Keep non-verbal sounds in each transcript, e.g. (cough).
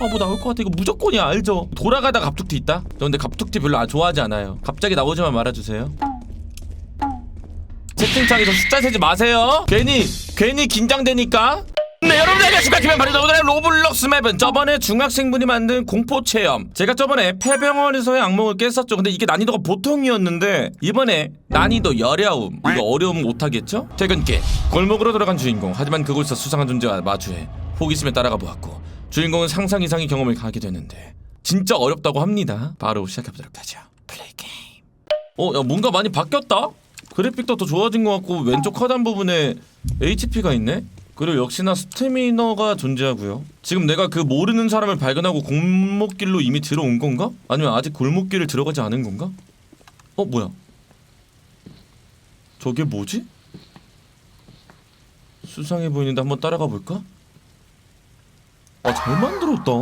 아 뭐 나올 것 같아. 이거 무조건이야. 알죠? 돌아가다 갑툭튀 있다? 저 근데 갑툭튀 별로 아- 좋아하지 않아요. 갑자기 나오지만 말아주세요. 채팅창에서 숫자 세지 마세요. 괜히 괜히 긴장되니까. 네 여러분들 안녕하십니까. 김현발입니다 오늘의 로블록스 맵은 저번에 중학생분이 만든 공포체험. 제가 저번에 폐병원에서의 악몽을 깼었죠. 근데 이게 난이도가 보통이었는데 이번에 난이도 여려움 이거 어려움 못하겠죠? 퇴근길. 골목으로 들어간 주인공. 하지만 그곳에서 수상한 존재와 마주해. 호기심에 따라가 보았고 주인공은 상상 이상의 경험을 하게 되는데 진짜 어렵다고 합니다 바로 시작해보도록 하죠 플레이 게임 어, 야, 뭔가 많이 바뀌었다? 그래픽도 더 좋아진 것 같고 왼쪽 하단 부분에 HP가 있네? 그리고 역시나 스태미너가 존재하고요. 지금 내가 그 모르는 사람을 발견하고 골목길로 이미 들어온 건가? 아니면 아직 골목길을 들어가지 않은 건가? 어 뭐야? 저게 뭐지? 수상해 보이는데 한번 따라가 볼까? 아잘 만들었다.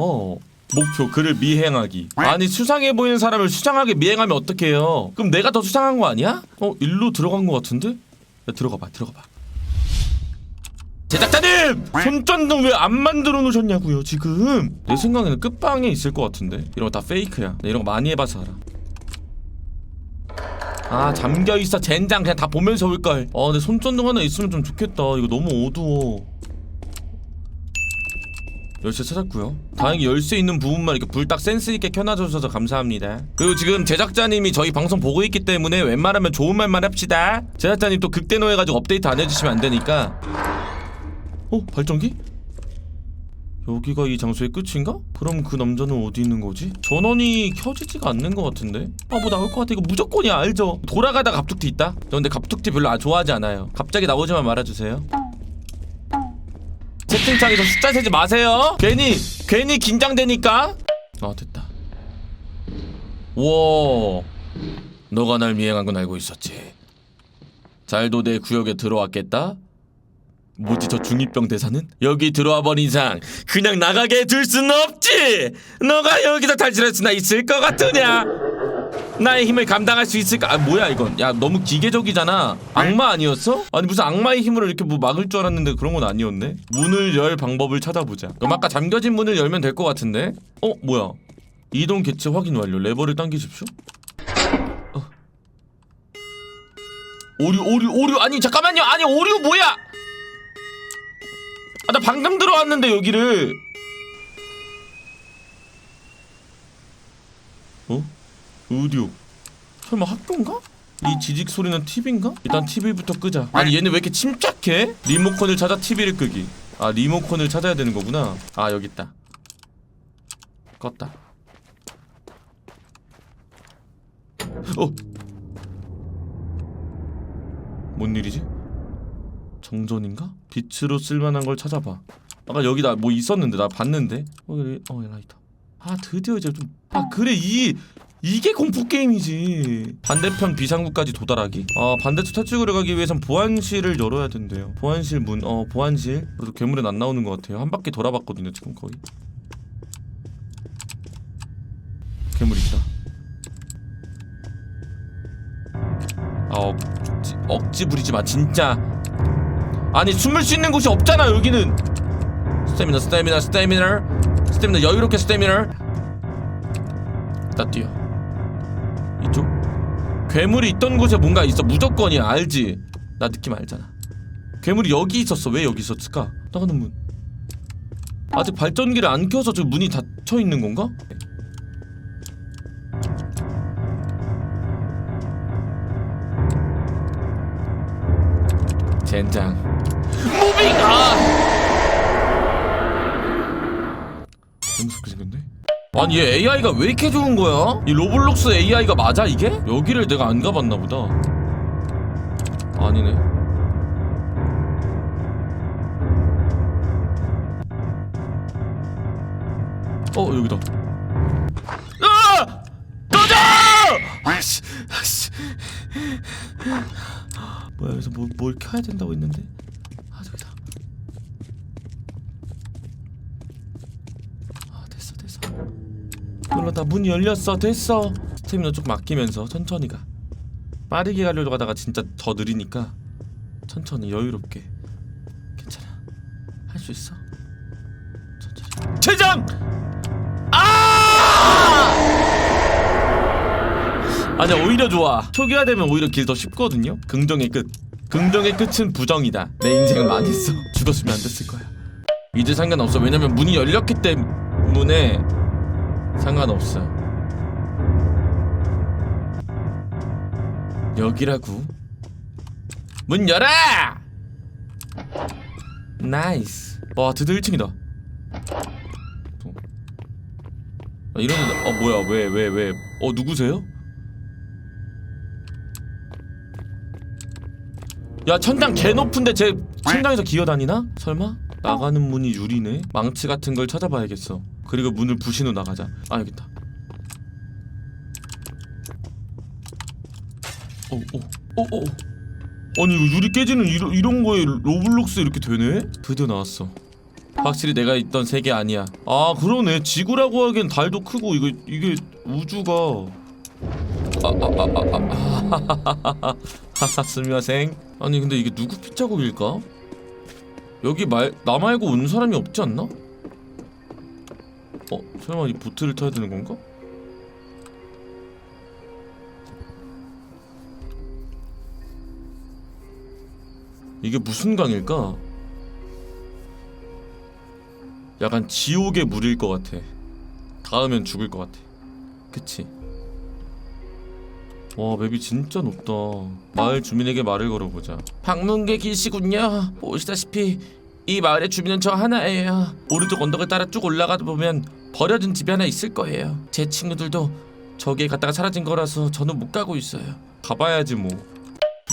목표 그를 미행하기. 아니 수상해 보이는 사람을 수상하게 미행하면 어떡해요? 그럼 내가 더 수상한 거 아니야? 어 일로 들어간 거 같은데? 야, 들어가 봐, 들어가 봐. 제작자님! 손전등 왜 안 만들어 놓으셨냐고요 지금 내 생각에는 끝방에 있을 것 같은데 이런 거 다 페이크야 나 이런 거 많이 해봐서 알아 아 잠겨있어 젠장 그냥 다 보면서 올걸 어 근데 손전등 하나 있으면 좀 좋겠다 이거 너무 어두워 열쇠 찾았고요 다행히 열쇠 있는 부분만 이렇게 불 딱 센스 있게 켜놔주셔서 감사합니다 그리고 지금 제작자님이 저희 방송 보고 있기 때문에 웬만하면 좋은 말만 합시다 제작자님 또 극대노 해가지고 업데이트 안 해주시면 안 되니까 어? 발전기? 여기가 이 장소의 끝인가? 그럼 그 남자는 어디 있는 거지? 전원이 켜지지가 않는 것 같은데? 아 뭐 나올 것 같아 이거 무조건이야 알죠? 돌아가다 갑툭튀 있다? 저 근데 갑툭튀 별로 아- 좋아하지 않아요 갑자기 나오지만 말아주세요 채팅창에서 숫자 세지 마세요 괜히 괜히 긴장되니까 아 됐다 와 너가 날 미행한 건 알고 있었지 잘도 내 구역에 들어왔겠다 뭐지 저 중2병 대사는? 여기 들어와 버린 이상 그냥 나가게 둘 순 없지! 너가 여기서 탈출할 수나 있을 것 같으냐? 나의 힘을 감당할 수 있을까? 아 뭐야 이건? 야 너무 기계적이잖아. 악마 아니었어? 아니 무슨 악마의 힘으로 이렇게 뭐 막을 줄 알았는데 그런 건 아니었네? 문을 열 방법을 찾아보자. 그럼 아까 잠겨진 문을 열면 될 것 같은데? 어 뭐야? 이동 개체 확인 완료. 레버를 당기십시오. 어. 오류 오류 오류. 아니 잠깐만요. 아니 오류 뭐야? 아 나 방금 들어왔는데 여기를. 어? 오디오 설마 학교인가? 이 지직 소리는 TV인가? 일단 TV부터 끄자 아니 얘는 왜 이렇게 침착해? 리모컨을 찾아 TV를 끄기 아 리모컨을 찾아야 되는 거구나 아 여기 있다 껐다 어? 뭔 일이지? 정전인가? 빛으로 쓸만한 걸 찾아봐. 아까 여기 나 뭐 있었는데 나 봤는데. 어, 그래. 어, 라이터. 아 드디어 이제 좀. 아 그래 이 이게 공포 게임이지. 반대편 비상구까지 도달하기. 아 반대쪽 탈출구를 가기 위해선 보안실을 열어야 된대요. 보안실 문. 어 보안실. 그래도 괴물은 안 나오는 것 같아요. 한 바퀴 돌아봤거든요 지금 거의. 괴물 있다. 아 억지, 억지 부리지 마 진짜. 아니 숨을 수 있는 곳이 없잖아 여기는 스태미너 스태미너 스태미너 스태미너 여유롭게 스태미너 나 뛰어 괴물이 있던 곳에 뭔가 있어. 무조건이야. 알지? 나 느낌 알잖아. 괴물이 여기 있었어. 왜 여기 있었을까? 나가는 문. 아직 발전기를 안 켜서 저 문이 닫혀 있는 건가? 젠장. 무빙! 아! 무섭게 생겼네 아니 얘 AI가 왜 이렇게 좋은 거야? 이 로블록스 AI가 맞아 이게? 여기를 내가 안 가봤나 보다 아니네 어 여기다 아! 아씨 뭐야 여기서 뭘, 뭘 켜야 된다고 했는데 그러다 문이 열렸어. 됐어. 스테미너 좀 아끼면서 천천히 가. 빠르게 가려고 하다가 진짜 더 느리니까 천천히 여유롭게. 괜찮아. 할 수 있어. 천천히. 최장! 아! 아니야 오히려 좋아. 초기화되면 오히려 길 더 쉽거든요? 긍정의 끝. 긍정의 끝은 부정이다. 내 인생은 망했어. 죽었으면 안 됐을 거야. 이제 상관없어. 왜냐면 문이 열렸기 때문에 상관없어 여기라고 문 열어 나이스 와 드디어 1층이다 아, 이러는데 어 뭐야 왜 왜 왜 어 누구세요? 야 천장 개 높은데 제 천장에서 기어다니나? 설마? 나가는 문이 유리네? 망치 같은 걸 찾아봐야겠어. 그리고 문을 부신 후 나가자. 아 여기 있다. 어, 오오오오오 아니 유리 깨지는 이런, 이런 거에 로블록스 이렇게 되네? 드디어 나왔어. 확실히 내가 있던 세계 아니야. 아 그러네. 지구라고 하기엔 달도 크고 이거 이게 우주가. (laughs) 하하. (laughs) 스미마생. 아니 근데 이게 누구 핏자국일까? 여기 말 나 말고 온 사람이 없지 않나? 어 설마 이 보트를 타야 되는 건가? 이게 무슨 강일까? 약간 지옥의 물일 것 같아. 닿으면 죽을 것 같아. 그치? 와 맵이 진짜 높다. 마을 주민에게 말을 걸어보자. 방문객이시군요. 보시다시피 이 마을의 주민은 저 하나예요. 오른쪽 언덕을 따라 쭉 올라가다 보면 버려진 집이 하나 있을 거예요. 제 친구들도 저기에 갔다가 사라진 거라서 저는 못 가고 있어요. 가봐야지 뭐.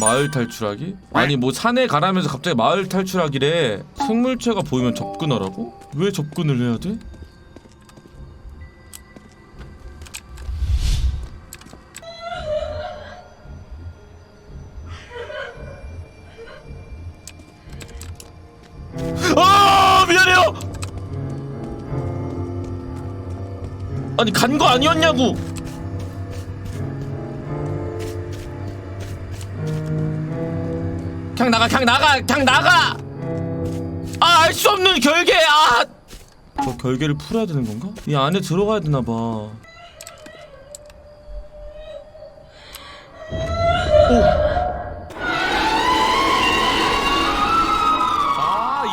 마을 탈출하기? 아니 뭐 산에 가라면서 갑자기 마을 탈출하기래 생물체가 보이면 접근하라고? 왜 접근을 해야 돼? 아니 간 거 아니었냐고. 그냥 나가 그냥 나가 그냥 나가. 아 알 수 없는 결계 아저 결계를 풀어야 되는 건가? 이 안에 들어가야 되나 봐 아,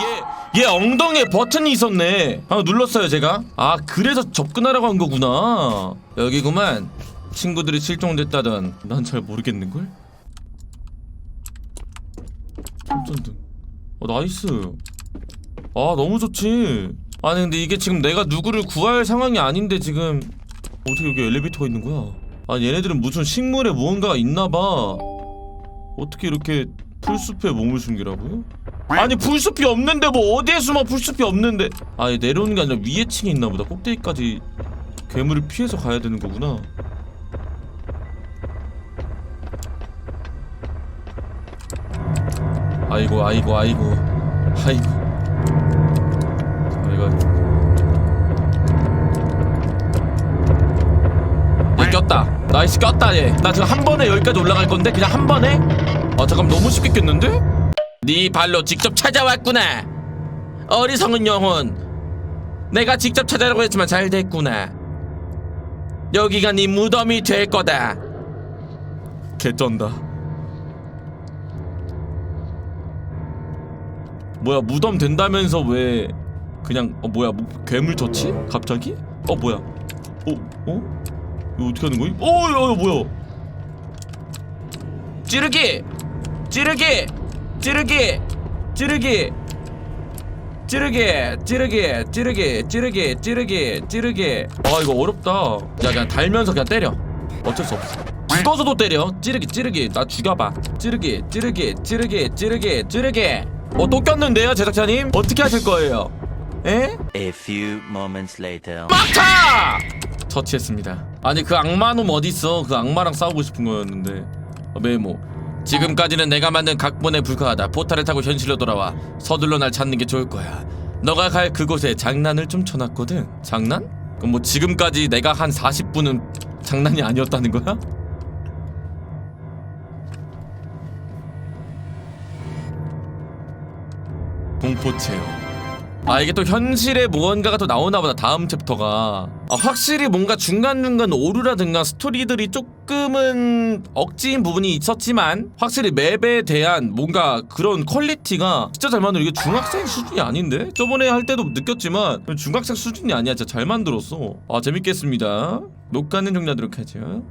얘, 얘 엉덩이에 버튼이 있었네. 아, 눌렀어요, 제가. 아, 그래서 접근하라고 한 거구나. 여기구만. 친구들이 실종됐다던. 난 잘 모르겠는걸? 손전등. 어, 나이스. 아, 너무 좋지. 아니, 근데 이게 지금 내가 누구를 구할 상황이 아닌데 지금 어떻게 여기 엘리베이터가 있는 거야? 아니, 얘네들은 무슨 식물에 무언가가 있나 봐. 어떻게 이렇게 풀숲에 몸을 숨기라고요? 아니 풀숲이 없는데 뭐 어디에 숨어 풀숲이 없는데. 아니 내려오는 게 아니라 위에 층에 있나 보다. 꼭대기까지 괴물을 피해서 가야 되는 거구나. 아이고 아이고 아이고. 아이고. 자, 이거 얘 꼈다. 나이스 꼈다 얘나 지금 한 번에 여기까지 올라갈 건데 그냥 한 번에? 아 잠깐 너무 쉽게 꼈는데? 네 발로 직접 찾아왔구나 어리석은 영혼 내가 직접 찾아라고 했지만 잘 됐구나 여기가 네 무덤이 될 거다 개쩐다 뭐야 무덤 된다면서 왜 그냥 어 뭐야 뭐, 괴물 처치? 갑자기? 어 뭐야 어? 어? 이거 어떻게 하는 거임? 어, 야, 야, 뭐야? 찌르기, 찌르기, 찌르기, 찌르기, 찌르기, 찌르기, 찌르기, 찌르기, 찌르기, 찌르기. 아 이거 어렵다. 야 그냥 달면서 그냥 때려. 어쩔 수 없어. 죽어서도 때려. 찌르기, 찌르기. 나 죽여봐. 찌르기, 찌르기, 찌르기, 찌르기, 찌르기. 어또 꼈는데요 제작자님? 어떻게 하실 거예요? 에? A few moments later. 막타! 처치했습니다. 아니 그 악마놈 어딨어? 그 악마랑 싸우고 싶은 거였는데. 어, 메모. 지금까지는 내가 만든 각본에 불과하다. 포탈을 타고 현실로 돌아와. 서둘러 날 찾는 게 좋을 거야. 너가 갈 그곳에 장난을 좀 쳐놨거든. 장난? 그럼 뭐 지금까지 내가 한 40분은 장난이 아니었다는 거야? 공포 체험. 아 이게 또 현실에 무언가가 또 나오나 보다 다음 챕터가 아, 확실히 뭔가 중간중간 오류라든가 스토리들이 조금은 억지인 부분이 있었지만 확실히 맵에 대한 뭔가 그런 퀄리티가 진짜 잘 만들어. 이게 중학생 수준이 아닌데? 저번에 할 때도 느꼈지만 중학생 수준이 아니야. 진짜 잘 만들었어. 아 재밌겠습니다. 녹화는 종료하도록 하죠